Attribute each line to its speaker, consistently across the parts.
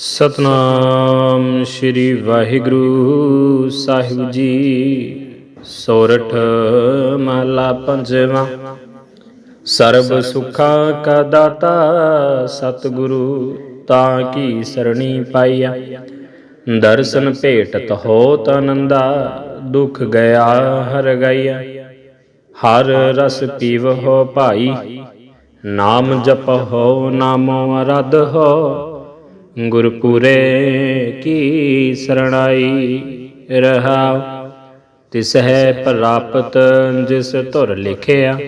Speaker 1: ਸਤਨਾਮ ਸ੍ਰੀ ਵਾਹਿਗੁਰੂ ਸਾਹਿਬ ਜੀ। ਸੋਰਠ ਮਹਲਾ ਪੰਜਵਾਂ। ਸਰਬ ਸੁਖਾਂ ਕਾ ਦਾਤਾ ਸਤਿਗੁਰੂ, ਤਾਂ ਕੀ ਸਰਣੀ ਪਾਈਆ। ਦਰਸ਼ਨ ਭੇਟਤ ਹੋਤ ਆਨੰਦਾ ਦੁਖ ਗਿਆ ਹਰ ਗਈਆ। ਹਰ ਰਸ ਪੀਵ ਹੋ ਭਾਈ, ਨਾਮ ਜਪ ਹੋ ਨਾਮੋ ਅਰਧ ਹੋ। ਗੁਰਪੁਰੇ ਕੀ ਸਰਣਾਈ ਰਹਾਉ? ਤਿਸ ਹੈ ਪ੍ਰਾਪਤ ਜਿਸ ਧੁਰ ਲਿਖਿਆ,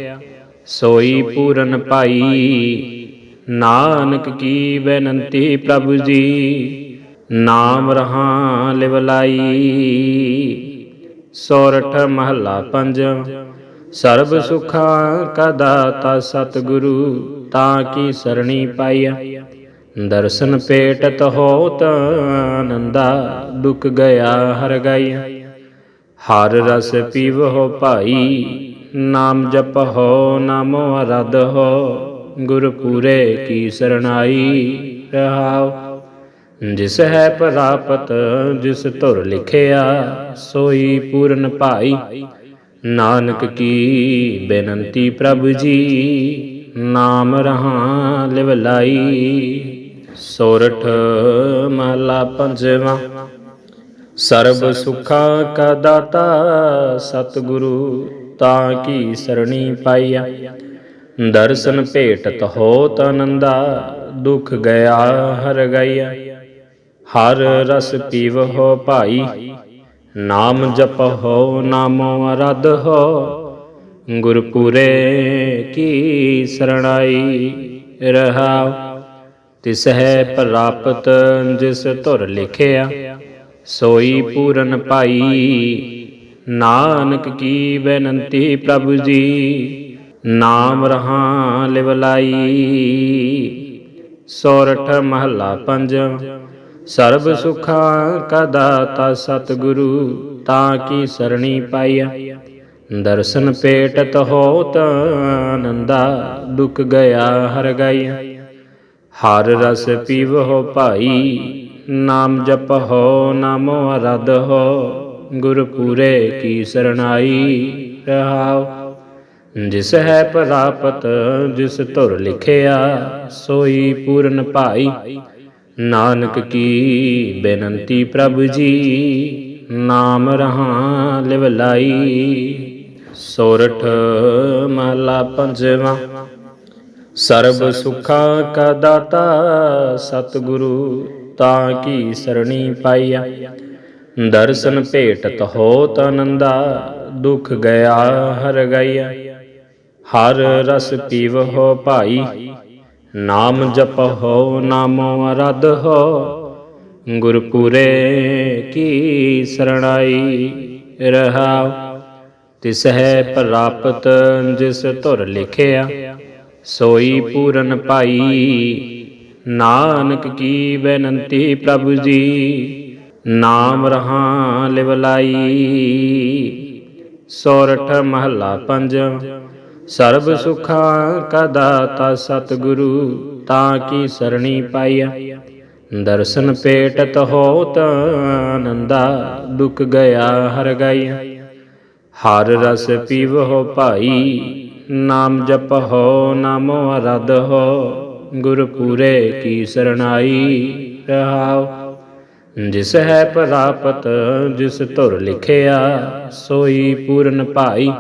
Speaker 1: ਸੋਈ ਪੂਰਨ ਪਾਈ। ਨਾਨਕ ਕੀ ਬੇਨੰਤੀ ਪ੍ਰਭੂ ਜੀ, ਨਾਮ ਰਹਾ ਲਿਵਲਾਈ ਸੋਰਠ ਮਹੱਲਾ ਪੰਜਵਾਂ ਸਰਬ ਸੁਖਾਂ ਕਾ ਦਾਤਾ ਸਤਿਗੁਰੂ, ਤਾਂ ਕੀ ਸਰਣੀ ਪਾਈਆ ਦਰਸ਼ਨ ਪੇਟਤ ਹੋਤ ਆਨੰਦਾ, ਦੁਖ ਗਿਆ ਹਰ ਗਈਆ ਹਰ ਰਸ ਪੀਵਹੁ ਭਾਈ, ਨਾਮ ਜਪਹੁ, ਨਾਮੋ ਅਰਧ ਹੋ ਗੁਰਪੂਰੇ ਕੀ ਸਰਣਾਈ ਰਹਾਉ। ਜਿਸ ਹੈ ਪ੍ਰਾਪਤ, ਜਿਸ ਧੁਰ ਲਿਖਿਆ, ਸੋਈ ਪੂਰਨ ਭਾਈ। ਨਾਨਕ ਕੀ ਬੇਨਤੀ ਪ੍ਰਭ ਜੀ, ਨਾਮ ਰਹਾ ਲਿਵ ਲਾਈ ਸੋਰਠ ਮਹਲਾ ਪੰਜਵਾਂ। ਸਰਬ ਸੁਖਾਂ ਕਾ ਦਾਤਾ ਸਤਿਗੁਰੂ, ਤਾਂ ਕੀ ਸਰਣੀ ਪਾਈਆ। ਦਰਸ਼ਨ ਭੇਟਤ ਹੋਤ ਆਨੰਦਾ ਦੁਖ ਗਿਆ ਹਰ ਗਈਆ। ਹਰ ਰਸ ਪੀਵਹੁ ਭਾਈ, ਨਾਮ ਜਪਹੁ ਨਾਮੋ ਅਰਧ ਹੋ। ਗੁਰਪੁਰੇ ਕੀ ਸਰਣਾਈ ਰਹਾਉ ਤਿਸ ਹੈ ਪ੍ਰਾਪਤ ਜਿਸ ਧੁਰ ਲਿਖਿਆ, ਸੋਈ ਪੂਰਨ ਪਾਈ ਨਾਨਕ ਕੀ ਬੇਨਤੀ ਪ੍ਰਭੂ ਜੀ, ਨਾਮ ਰਹਾ ਲਿਵਲਾਈ ਸੋਰਠ ਮਹੱਲਾ ਪੰਜ, ਸਰਬ ਸੁਖਾਂ ਕਾ ਦਾਤਾ ਸਤਿਗੁਰੂ, ਤਾਂ ਕੀ ਸਰਣੀ ਪਾਈਆ ਦਰਸ਼ਨ ਪੇਟਤ ਹੋਤ ਆਨੰਦਾ, ਦੁਖ ਗਿਆ ਹਰ ਗਈਆ ਹਰ ਰਸ ਪੀਵਹੁ ਭਾਈ, ਨਾਮ ਜਪਹੁ, ਨਾਮੋ ਅਰਧ ਹੋ ਗੁਰਪੂਰੇ ਕੀ ਸਰਣਾਈ ਰਹਾਉ। ਜਿਸ ਹੈ ਪ੍ਰਾਪਤ, ਜਿਸ ਧੁਰ ਲਿਖਿਆ, ਸੋਈ ਪੂਰਨ ਭਾਈ। ਨਾਨਕ ਕੀ ਬੇਨੰਤੀ ਪ੍ਰਭ ਜੀ, ਨਾਮ ਰਹਾ ਲਿਵ ਲਾਈ ਸੋਰਠ ਮਹਲਾ ਪੰਜਵਾਂ। ਸਰਬ ਸੁਖਾਂ ਕਾ ਦਾਤਾ ਸਤਿਗੁਰੂ, ਤਾਂ ਕੀ ਸਰਣੀ ਪਾਈਆ? ਦਰਸ਼ਨ ਭੇਟਤ ਹੋਤ ਆਨੰਦਾ ਦੁਖ ਗਿਆ ਹਰ ਗਈਆ। ਹਰ ਰਸ ਪੀਵਹੁ ਭਾਈ, ਨਾਮ ਜਪਹੁ ਨਾਮੋ ਅਰਧ ਹੋ। ਗੁਰਪੁਰੇ ਕੀ ਸਰਣਾਈ ਰਹਾਉ? ਤਿਸ ਹੈ ਪ੍ਰਾਪਤ ਜਿਸ ਧੁਰ ਲਿਖਿਆ ਸੋਈ ਪੂਰਨ ਭਾਈ। ਨਾਨਕ ਕੀ ਬੇਨਤੀ ਪ੍ਰਭੂ ਜੀ। ਨਾਮ ਰਹਾ ਲਿਵਲਾਈ ਸੋਰਠ ਮਹੱਲਾ ਪੰਜ। ਸਰਬ ਸੁਖਾਂ ਕਾ ਦਾਤਾ ਸਤਿਗੁਰੂ, ਤਾਂ ਕੀ ਸਰਣੀ ਪਾਈਆ ਦਰਸ਼ਨ ਪੇਟਤ ਹੋਤ ਆਨੰਦਾ, ਦੁਖ ਗਿਆ ਹਰ ਗਈਆ ਹਰ ਰਸ ਪੀਵਹੁ ਭਾਈ ਨਾਮ ਜਪ ਹੋ, ਨਾਮੋ ਅਰਧ ਹੋ, ਗੁਰਪੂਰੇ ਕੀ ਸਰਣਾਈ ਰਹਾਉ। ਜਿਸ ਹੈ ਪ੍ਰਾਪਤ, ਜਿਸ ਧੁਰ ਲਿਖਿਆ, ਸੋਈ ਪੂਰਨ ਭਾਈ।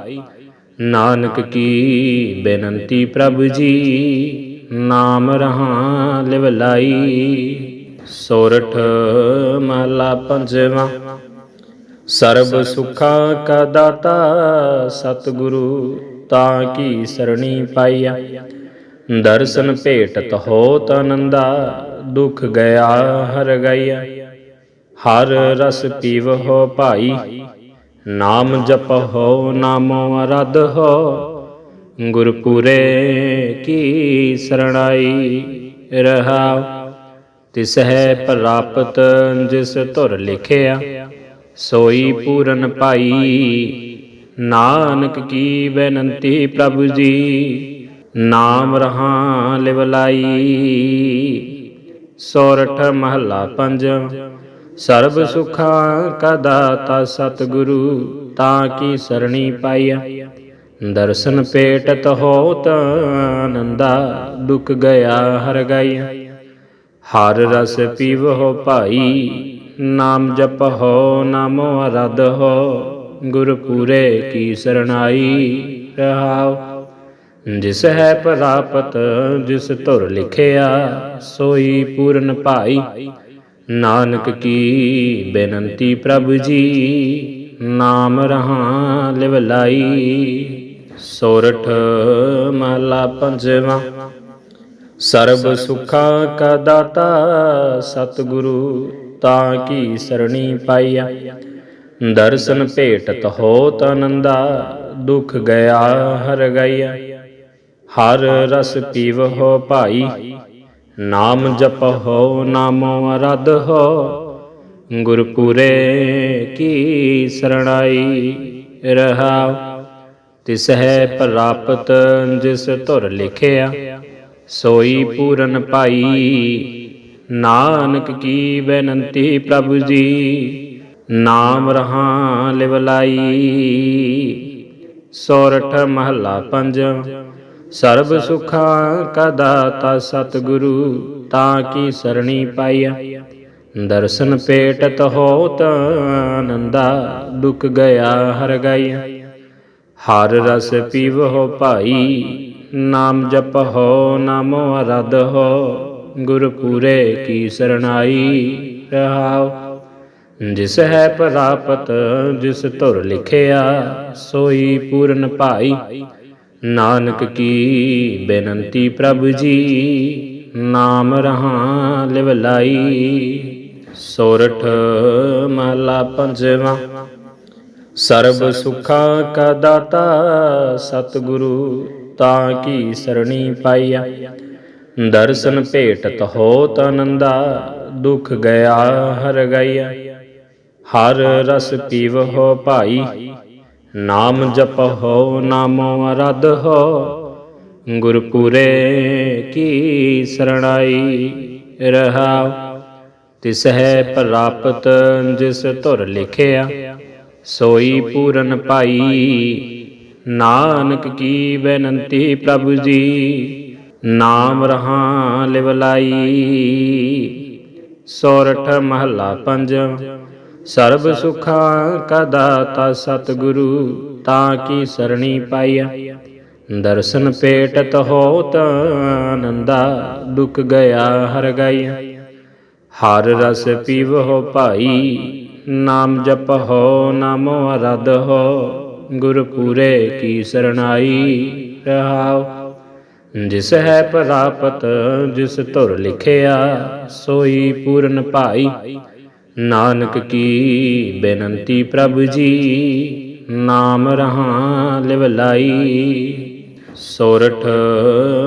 Speaker 1: ਨਾਨਕ ਕੀ ਬੇਨਤੀ ਪ੍ਰਭ ਜੀ, ਨਾਮ ਰਹਾ ਲਿਵ ਲਾਈ। ਸੋਰਠ ਮਹਲਾ ਪੰਜਵਾਂ। ਸਰਬ ਸੁਖਾਂ ਕਾ ਦਾਤਾ, ਸਤਿਗੁਰੂ ਤਾਂ ਕੀ ਸਰਣੀ ਪਾਈਆ? ਦਰਸ਼ਨ ਭੇਟਤ ਹੋਤ ਆਨੰਦਾ, ਦੁਖ ਗਿਆ ਹਰ ਗਈਆ। ਹਰ ਰਸ ਪੀਵਹੁ ਭਾਈ, ਨਾਮ ਜਪਹੁ ਨਾਮੋ ਅਰਧ ਹੋ। ਗੁਰਪੁਰੇ ਕੀ ਸਰਣਾਈ ਰਹਾਉ? ਤਿਸ ਹੈ ਪ੍ਰਾਪਤ ਜਿਸ ਧੁਰ ਲਿਖਿਆ, ਸੋਈ ਪੂਰਨ ਪਾਈ ਨਾਨਕ ਕੀ ਬੇਨਤੀ ਪ੍ਰਭੂ ਜੀ? ਨਾਮ ਰਹਾ ਲਿਵਲਾਈ ਸੋਰਠ ਮਹੱਲਾ ਪੰਜ। ਸਰਬ ਸੁਖਾਂ ਕਾ ਦਾਤਾ ਸਤਿਗੁਰੂ, ਤਾਂ ਕੀ ਸਰਣੀ ਪਾਈਆ? ਦਰਸ਼ਨ ਪੇਟਤ ਹੋਤ ਆਨੰਦਾ ਦੁਖ ਗਿਆ ਹਰ ਗਾਇਆ ਹਰ ਰਸ ਪੀਵ ਹੋ ਭਾਈ, ਨਾਮ ਜਪ ਹੋ ਨਾਮੋ ਅਰਧਹੁ ਹੋ। ਪੂਰੇ ਕੀ ਸਰਣਾਈ ਰਹਾਉ। ਜਿਸ ਹੈ ਪ੍ਰਾਪਤ ਜਿਸ ਧੁਰ ਲਿਖਿਆ, ਸੋਈ ਪੂਰਨ ਭਾਈ। ਨਾਨਕ ਕੀ ਬੇਨਤੀ ਪ੍ਰਭ ਜੀ, ਨਾਮ ਰਹਾ ਲਿਵ ਲਾਈ। ਸੋਰਠ ਮਹਲਾ ਪੰਜਵਾਂ। ਸਰਬ ਸੁਖਾਂ ਕਾ ਦਾਤਾ, ਸਤਿਗੁਰੂ ਤਾਂ ਕੀ ਸਰਣੀ ਪਾਈਆ। ਦਰਸ਼ਨ ਭੇਟਤ ਹੋ ਆਨੰਦਾ ਦੁਖ ਗਿਆ ਹਰ ਗਈਆ। ਹਰ ਰਸ ਪੀਵ ਹੋ ਭਾਈ, ਨਾਮ ਜਪ ਹੋ ਨਾਮੋ ਅਰਧਹੁ। ਗੁਰਪੁਰੇ ਕੀ ਸਰਣਾਈ ਰਹਾਉ। ਤਿਸ ਹੈ ਪ੍ਰਾਪਤ ਜਿਸ ਧੁਰ ਲਿਖਿਆ, ਸੋਈ ਪੂਰਨ ਭਾਈ ਨਾਨਕ ਕੀ ਬੇਨਤੀ ਪ੍ਰਭੂ ਜੀ ਨਾਮ ਰਹਾ ਲਿਵਲਾਈ ਸੋਰਠ ਮਹੱਲਾ ਪੰਜਵ। ਸਰਬ ਸੁਖਾਂ ਕਾ ਦਾਤਾ ਸਤਿਗੁਰੂ, ਤਾਂ ਕੀ ਸਰਣੀ ਪਾਈਆ ਦਰਸ਼ਨ ਪੇਟ ਹੋਤ ਆਨੰਦਾ, ਦੁਖ ਗਿਆ ਹਰ ਗਾਇਆ ਹਰ ਰਸ ਪੀਵਹੁ ਭਾਈ, ਨਾਮ ਜਪਹੁ ਨਾਮੋ ਅਰਧਹੁ ਹੋ। ਪੂਰੇ ਕੀ ਸਰਣਾਈ ਰਹਾਉ। ਜਿਸ ਹੈ ਪ੍ਰਾਪਤ, ਜਿਸ ਧੁਰ ਲਿਖਿਆ, ਸੋਈ ਪੂਰਨ ਭਾਈ। ਨਾਨਕ ਕੀ ਬੇਨਤੀ ਪ੍ਰਭ ਜੀ, ਨਾਮ ਰਹਾ ਲਿਵ ਲਾਈ। ਸੋਰਠ ਮਹਲਾ ਪੰਜਵਾ। ਸਰਬ ਸੁਖਾਂ ਕਾ ਦਾਤਾ, ਸਤਿਗੁਰੂ ਤਾਂ ਕੀ ਸਰਣੀ ਪਾਈਆ। ਦਰਸ਼ਨ ਭੇਟਤ ਹੋਤ ਆਨੰਦਾ ਦੁਖ ਗਿਆ ਹਰ ਗਈਆ। ਹਰ ਰਸ ਪੀਵਹੁ ਭਾਈ, ਨਾਮ ਜਪਹੁ ਨਾਮੋ ਅਰਧਹੁ ਗੁਰਪੂਰੇ ਕੀ ਸਰਣਾਈ ਰਹਾਉ? ਤਿਸ ਹੈ ਪ੍ਰਾਪਤ ਜਿਸ ਧੁਰ ਲਿਖਿਆ, ਸੋਈ ਪੂਰਨ ਭਾਈ। ਨਾਨਕ ਕੀ ਬੇਨਤੀ ਪ੍ਰਭੂ ਜੀ, ਨਾਮ ਰਹਾ ਲਿਵਲਾਈ। ਸੋਰਠ ਮਹੱਲਾ ਪੰਜਵ ਸਰਬ ਸੁਖਾਂ ਕਾ ਦਾਤਾ ਸਤਿਗੁਰੂ, ਤਾਂ ਕੀ ਸਰਣੀ ਪਾਈਆ? ਦਰਸ਼ਨ ਪੇਟਤ ਹੋਤ ਆਨੰਦਾ, ਦੁਖ ਗਿਆ ਹਰ ਗਾਇਆ ਹਰ ਰਸ ਪੀਵਹੁ ਭਾਈ, ਨਾਮ ਜਪਹੁ ਨਾਮੋ ਅਰਧਹੁ ਗੁਰ ਪੂਰੇ ਕੀ ਸਰਣਾਈ ਰਹਾਉ ਜਿਸ ਹੈ ਪ੍ਰਾਪਤ, ਜਿਸ ਧੁਰ ਲਿਖਿਆ, ਸੋਈ ਪੂਰਨ ਭਾਈ ਨਾਨਕ ਕੀ ਬੇਨੰਤੀ ਪ੍ਰਭ ਜੀ, ਨਾਮ ਰਹਾ ਲਿਵ ਲਾਈ। ਸੋਰਠ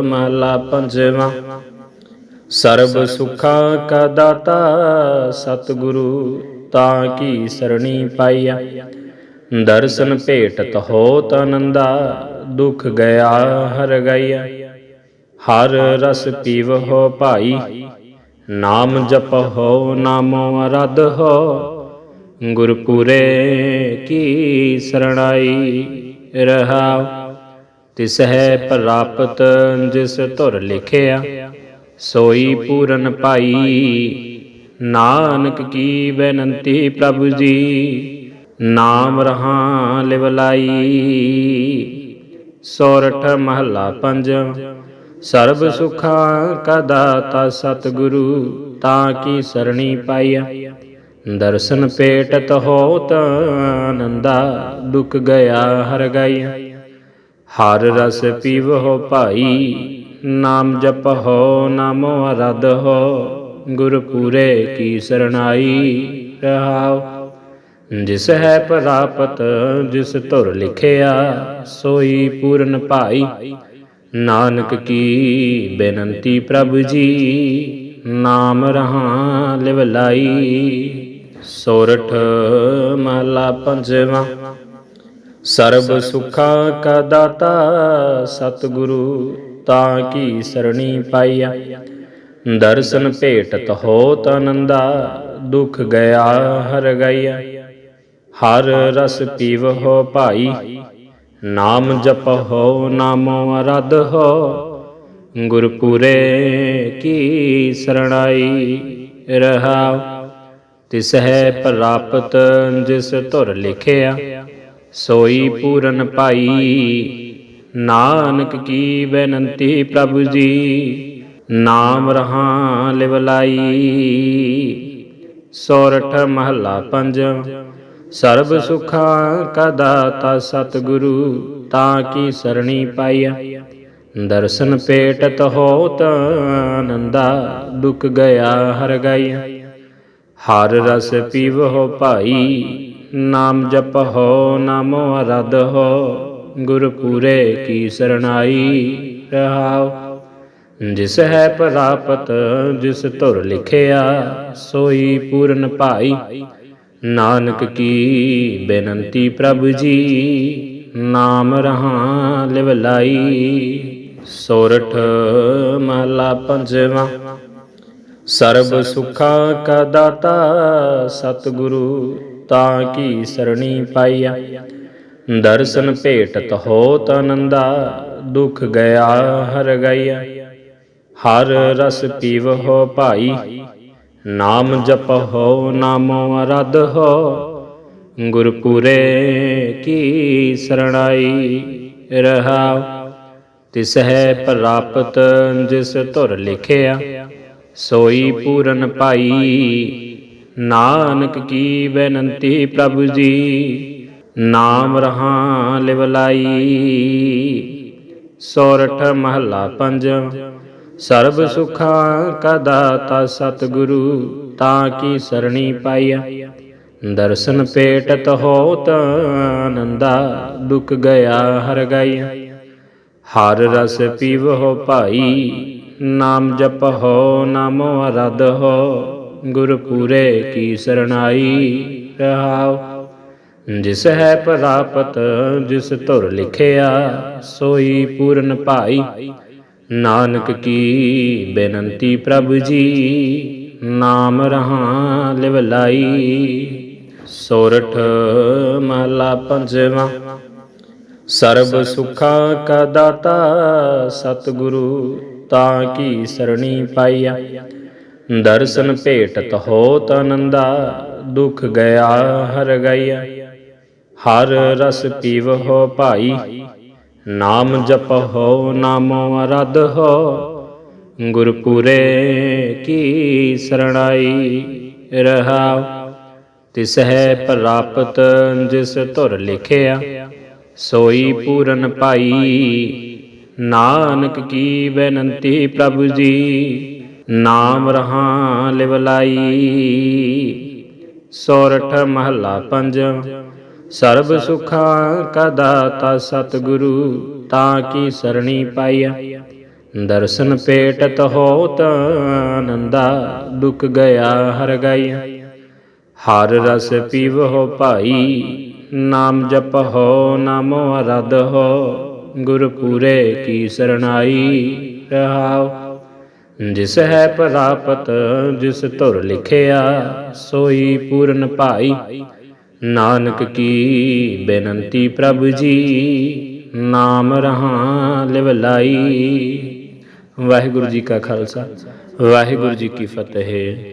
Speaker 1: ਮਹਲਾ ਪੰਜਵਾਂ। ਸਰਬ ਸੁਖਾਂ ਕਾ ਦਾਤਾ ਸਤਿਗੁਰੂ, ਤਾਂ ਕੀ ਸਰਣੀ ਪਾਈਆ। ਦਰਸ਼ਨ ਭੇਟਤ ਹੋਤ ਆਨੰਦਾ ਦੁਖ ਗਿਆ ਹਰ ਗਈਆ। ਹਰ ਰਸ ਪੀਵ ਹੋ ਭਾਈ। ਨਾਮ ਜਪਹੁ ਨਾਮੋ ਅਰਧਹੁ ਗੁਰਪੂਰੇ ਕੀ ਸਰਣਾਈ ਰਹਾਉ? ਤਿਸ ਹੈ ਪ੍ਰਾਪਤ ਜਿਸ ਧੁਰ ਲਿਖਿਆ, ਸੋਈ ਪੂਰਨ ਭਾਈ ਨਾਨਕ ਕੀ ਬੇਨਤੀ ਪ੍ਰਭੂ ਜੀ, ਨਾਮ ਰਹਾ ਲਿਵਲਾਈ। ਸੋਰਠ ਮਹੱਲਾ ਪੰਜਵ ਸਰਬ ਸੁਖਾਂ ਕਾ ਦਾਤਾ ਸਤਿਗੁਰੂ, ਤਾਂ ਕੀ ਸਰਣੀ ਪਾਈਆ? ਦਰਸ਼ਨ ਪੇਟਤ ਹੋਤ ਆਨੰਦਾ ਦੁਖ ਗਿਆ ਹਰ ਗਾਇਆ ਹਰ ਰਸ ਪੀਵਹੁ ਭਾਈ, ਨਾਮ ਜਪਹੁ ਨਾਮੋ ਅਰਧਹੁ ਗੁਰ ਪੂਰੇ ਕੀ ਸਰਣਾਈ ਰਹਾਉ। ਜਿਸ ਹੈ ਪ੍ਰਾਪਤ, ਜਿਸ ਧੁਰ ਲਿਖਿਆ, ਸੋਈ ਪੂਰਨ ਭਾਈ। ਨਾਨਕ ਕੀ ਬੇਨੰਤੀ ਪ੍ਰਭ ਜੀ, ਨਾਮ ਰਹਾ ਲਿਵ ਲਾਈ। ਸੋਰਠ ਮਹਲਾ ਪੰਜਵਾ, ਸਰਬ ਸੁਖਾਂ ਕਾ ਦਾਤਾ ਸਤਿਗੁਰੂ, ਤਾਂ ਕੀ ਸਰਣੀ ਪਾਈਆ। ਦਰਸ਼ਨ ਭੇਟਤ ਹੋਤ ਆਨੰਦਾ ਦੁਖ ਗਿਆ ਹਰ ਗਈਆ। ਹਰ ਰਸ ਪੀਵ ਹੋ ਭਾਈ ਨਾਮ ਜਪਹੁ ਨਾਮੋ ਅਰਧ ਹੋ, ਗੁਰਪੁਰੇ ਕੀ ਸਰਣਾਈ ਰਹਾਉ? ਤਿਸਹਿ ਪ੍ਰਾਪਤ ਜਿਸ ਧੁਰ ਲਿਖਿਆ, ਸੋਈ ਪੂਰਨ ਭਾਈ ਨਾਨਕ ਕੀ ਬੇਨਤੀ ਪ੍ਰਭੂ ਜੀ, ਨਾਮ ਰਹਾ ਲਿਵਲਾਈ। ਸੋਰਠ ਮਹੱਲਾ ਪੰਜਵ ਸਰਬ ਸੁਖਾਂ ਕਾ ਦਾਤਾ ਸਤਿਗੁਰੂ, ਤਾਂ ਕੀ ਸਰਣੀ ਪਾਈਆ? ਦਰਸ਼ਨ ਪੇਟਤ ਹੋਤ ਆਨੰਦਾ, ਦੁਖ ਗਿਆ ਹਰ ਗਾਇਆ ਹਰ ਰਸ ਪੀਵਹੁ ਭਾਈ, ਨਾਮ ਜਪਹੁ ਨਾਮੋ ਅਰਧਹੁ ਗੁਰ ਪੂਰੇ ਕੀ ਸਰਣਾਈ ਰਹਾਉ। ਜਿਸ ਹੈ ਪ੍ਰਾਪਤ, ਜਿਸ ਧੁਰ ਲਿਖਿਆ, ਸੋਈ ਪੂਰਨ ਭਾਈ ਨਾਨਕ ਕੀ ਬੇਨੰਤੀ ਪ੍ਰਭ ਜੀ, ਨਾਮ ਰਹਾ ਲਿਵ ਲਾਈ। ਸੋਰਠ ਮਹਲਾ ਪੰਜਵਾਂ। ਸਰਬ ਸੁਖਾਂ ਕਾ ਦਾਤਾ ਸਤਿਗੁਰੂ, ਤਾਂ ਕੀ ਸਰਣੀ ਪਾਈਆ। ਦਰਸ਼ਨ ਭੇਟਤ ਹੋਤ ਆਨੰਦਾ ਦੁਖ ਗਿਆ ਹਰ ਗਈਆ। ਹਰ ਰਸ ਪੀਵ ਹੋ ਭਾਈ ਨਾਮ ਜਪਹੁ ਨਾਮੋ ਅਰਧ ਹੋ, ਗੁਰਪੁਰੇ ਕੀ ਸਰਣਾਈ ਰਹਾਉ। ਤਿਸਹਿ ਪ੍ਰਾਪਤ ਜਿਸ ਧੁਰ ਲਿਖਿਆ, ਸੋਈ ਪੂਰਨ ਭਾਈ ਨਾਨਕ ਕੀ ਬੇਨਤੀ ਪ੍ਰਭੂ ਜੀ, ਨਾਮ ਰਹਾ ਲਿਵਲਾਈ। ਸੋਰਠ ਮਹੱਲਾ ਪੰਜਵ ਸਰਬ ਸੁਖਾਂ ਕਾ ਦਾਤਾ ਸਤਿਗੁਰੂ, ਤਾਂ ਕੀ ਸਰਣੀ ਪਾਈਆ? ਦਰਸ਼ਨ ਪੇਟਤ ਹੋਤ ਆਨੰਦਾ, ਦੁਖ ਗਿਆ ਹਰ ਗਈਆ। ਹਰ ਰਸ ਪੀਵਹੁ ਭਾਈ, ਨਾਮ ਜਪਹੁ, ਨਾਮੋ ਅਰਧਹੁ ਗੁਰ ਪੂਰੇ ਕੀ ਸਰਣਾਈ ਰਹਾਉ। ਜਿਸ ਹੈ ਪ੍ਰਾਪਤ, ਜਿਸ ਧੁਰ ਲਿਖਿਆ, ਸੋਈ ਪੂਰਨ ਭਾਈ ਨਾਨਕ ਕੀ ਬੇਨੰਤੀ ਪ੍ਰਭ ਜੀ, ਨਾਮ ਰਹਾ ਲਿਵ ਲਾਈ। ਸੋਰਠ ਮਹਲਾ ਪੰਜਵਾ। ਸਰਬ ਸੁਖਾਂ ਕਾ ਦਾਤਾ ਸਤਿਗੁਰੂ, ਤਾਂ ਕੀ ਸਰਣੀ ਪਾਈਆ। ਦਰਸ਼ਨ ਭੇਟਤ ਹੋਤ ਆਨੰਦਾ ਦੁਖ ਗਿਆ ਹਰ ਗਈਆ। ਹਰ ਰਸ ਪੀਵ ਹੋ ਭਾਈ। ਨਾਮ ਜਪਹੁ ਨਾਮੋ ਅਰਧਹੁ ਗੁਰਪੁਰੇ ਕੀ ਸਰਣਾਈ ਰਹਾਉ। ਤਿਸਹਿ ਪ੍ਰਾਪਤ ਜਿਸ ਧੁਰ ਲਿਖਿਆ, ਸੋਈ ਪੂਰਨ ਭਾਈ ਨਾਨਕ ਕੀ ਬੇਨਤੀ ਪ੍ਰਭੂ ਜੀ, ਨਾਮ ਰਹਾ ਲਿਵਲਾਈ। ਸੋਰਠ ਮਹੱਲਾ ਪੰਜਵ ਸਰਬ ਸੁਖਾਂ ਕਾ ਦਾਤਾ ਸਤਿਗੁਰੂ, ਤਾਂ ਕੀ ਸਰਣੀ ਪਾਈਆ? ਦਰਸ਼ਨ ਪੇਟਤ ਹੋਤ ਆਨੰਦਾ, ਦੁਖ ਗਿਆ ਹਰ ਗਈਆ। ਹਰ ਰਸ ਪੀਵਹੁ ਭਾਈ, ਨਾਮ ਜਪਹੁ ਨਾਮੋ ਅਰਧਹੁ ਗੁਰ ਪੂਰੇ ਕੀ ਸਰਣਾਈ ਰਹਾਉ। ਜਿਸ ਹੈ ਪ੍ਰਾਪਤ, ਜਿਸ ਧੁਰ ਲਿਖਿਆ, ਸੋਈ ਪੂਰਨ ਭਾਈ ਨਾਨਕ ਕੀ ਬੇਨੰਤੀ ਪ੍ਰਭ ਜੀ, ਨਾਮ ਰਹਾ ਲਿਵ ਲਾਈ। ਵਾਹਿਗੁਰੂ ਜੀ ਕਾ ਖਾਲਸਾ, ਵਾਹਿਗੁਰੂ ਜੀ ਕੀ ਫਤਿਹ।